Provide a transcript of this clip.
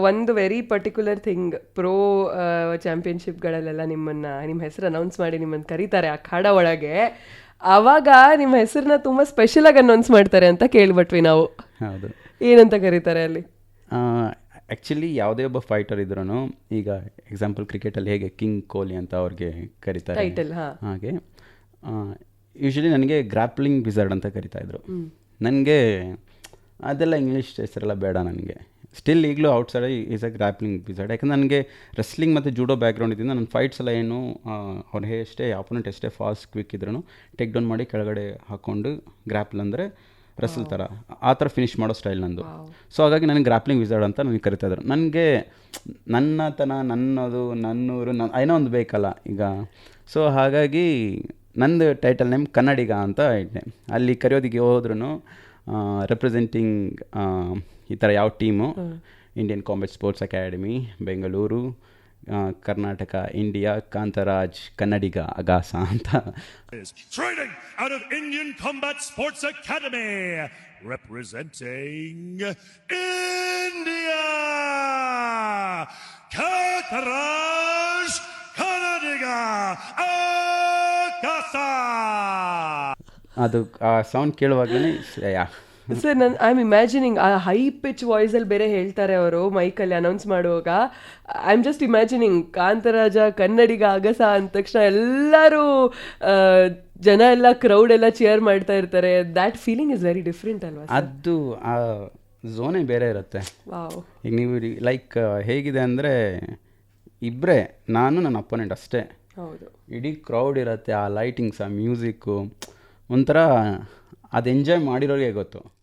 ಒಂದು very particular thing pro ಚಾಂಪಿಯನ್ಶಿಪ್ಗಳಲ್ಲೆಲ್ಲ ನಿಮ್ಮನ್ನ ನಿಮ್ಮ ಹೆಸರು ಅನೌನ್ಸ್ ಮಾಡಿ ನಿಮ್ಮನ್ನು ಕರೀತಾರೆ ಆ ಕಾಡ ಒಳಗೆ. ಅವಾಗ ನಿಮ್ಮ ಹೆಸರನ್ನ ತುಂಬ ಸ್ಪೆಷಲಾಗಿ ಅನೌನ್ಸ್ ಮಾಡ್ತಾರೆ ಅಂತ ಕೇಳ್ಬಿಟ್ವಿ ನಾವು. ಹೌದು. ಏನಂತ ಕರೀತಾರೆ ಅಲ್ಲಿ? ಆ್ಯಕ್ಚುಲಿ ಯಾವುದೇ ಒಬ್ಬ ಫೈಟರ್ ಇದ್ರೂ ಈಗ ಎಕ್ಸಾಂಪಲ್ ಕ್ರಿಕೆಟಲ್ಲಿ ಹೇಗೆ ಕಿಂಗ್ ಕೊಹ್ಲಿ ಅಂತ ಅವ್ರಿಗೆ ಕರೀತಾರೆ. ಹಾಗೆ. ಯೂಶ್ವಲಿ ನನಗೆ ಗ್ರಾಪ್ಲಿಂಗ್ ಬಿಸರ್ಡ್ ಅಂತ ಕರಿತಾ ಇದ್ರು. ನನಗೆ ಅದೆಲ್ಲ ಇಂಗ್ಲೀಷ್ ಹೆಸರೆಲ್ಲ ಬೇಡ ನನಗೆ. ಸ್ಟಿಲ್ ಈಗಲೂ outside is a grappling beside ಯಾಕಂದ್ರೆ ನನಗೆ ರೆಸ್ಲಿಂಗ್ ಮತ್ತು ಜೂಡೋ ಬ್ಯಾಕ್ಗ್ರೌಂಡ್ ಇದ್ದಿಂದ ನನ್ನ ಫೈಟ್ಸ್ ಎಲ್ಲ ಏನು ಅವ್ರು ಎಷ್ಟೇ ಆಪೋನೆಂಟ್ ಎಷ್ಟೇ ಫಾಸ್ಟ್ ಕ್ವಿಕ್ ಇದ್ರೂ ಟೇಕ್ ಡೌನ್ ಮಾಡಿ ಕೆಳಗಡೆ ಹಾಕ್ಕೊಂಡು ಗ್ರಾಪ್ಲ್ ಅಂದರೆ ರಸಲ್ ಥರ ಆ ಥರ ಫಿನಿಶ್ ಮಾಡೋ ಸ್ಟೈಲ್ ನಂದು. ಸೊ ಹಾಗಾಗಿ ನನಗೆ ಗ್ರಾಪ್ಲಿಂಗ್ ವಿಸರ್ಡ್ ಅಂತ ನನಗೆ ಕರಿತಾ ಇದ್ರು. ನನಗೆ ನನ್ನತನ ನನ್ನದು ನನ್ನೂರು ನನ್ನ ಏನೋ ಒಂದು ಬೇಕಲ್ಲ ಈಗ. ಸೊ ಹಾಗಾಗಿ ನಂದು ಟೈಟಲ್ ನೇಮ್ ಕನ್ನಡಿಗ ಅಂತ ಇಟ್ಟೆ ಅಲ್ಲಿ ಕರೆಯೋದಿಗೆ ಹೋದ್ರೂ ರೆಪ್ರೆಸೆಂಟಿಂಗ್ ಈ ಥರ ಯಾವ team Indian combat sports academy Bengaluru Karnataka India Kantharaj Kannadiga ಅಗಾಸ ಅಂತ. Training out of Indian combat sports academy representing India Kantharaj Kannadiga ಅದು ಆ ಸೌಂಡ್ ಕೇಳುವಾಗಲೇ ಯಾ ಸರ್ ನಾನು ಐ ಆಮ್ ಇಮ್ಯಾಜಿನಿಂಗ್ ಆ ಹೈ ಪಿಚ್ ವಾಯ್ಸಲ್ಲಿ ಬೇರೆ ಹೇಳ್ತಾರೆ ಅವರು ಮೈಕಲ್ಲಿ ಅನೌನ್ಸ್ ಮಾಡುವಾಗ. I am just imagining Kantharaj Kannadiga Agasa ಅಂದ ತಕ್ಷಣ ಎಲ್ಲರೂ ಜನ ಎಲ್ಲ ಕ್ರೌಡ್ ಎಲ್ಲ ಚೇರ್ ಮಾಡ್ತಾ ಇರ್ತಾರೆ. That feeling is very different ಅಲ್ವಾ ಅದು ಆ ಝೋನೇ ಬೇರೆ ಇರುತ್ತೆ. ಈಗ ನೀವು ಲೈಕ್ ಹೇಗಿದೆ ಅಂದರೆ ಇಬ್ಬರೇ ನಾನು ನನ್ನ ಅಪೋನೆಂಟ್ ಅಷ್ಟೇ. ಹೌದು. ಇಡೀ ಕ್ರೌಡ್ ಇರುತ್ತೆ ಆ ಲೈಟಿಂಗ್ಸ್ ಆ ಮ್ಯೂಸಿಕ್ಕು ಒಂಥರ ಅದು ಎಂಜಾಯ್ ಮಾಡಿರೋರಿಗೆ ಗೊತ್ತು.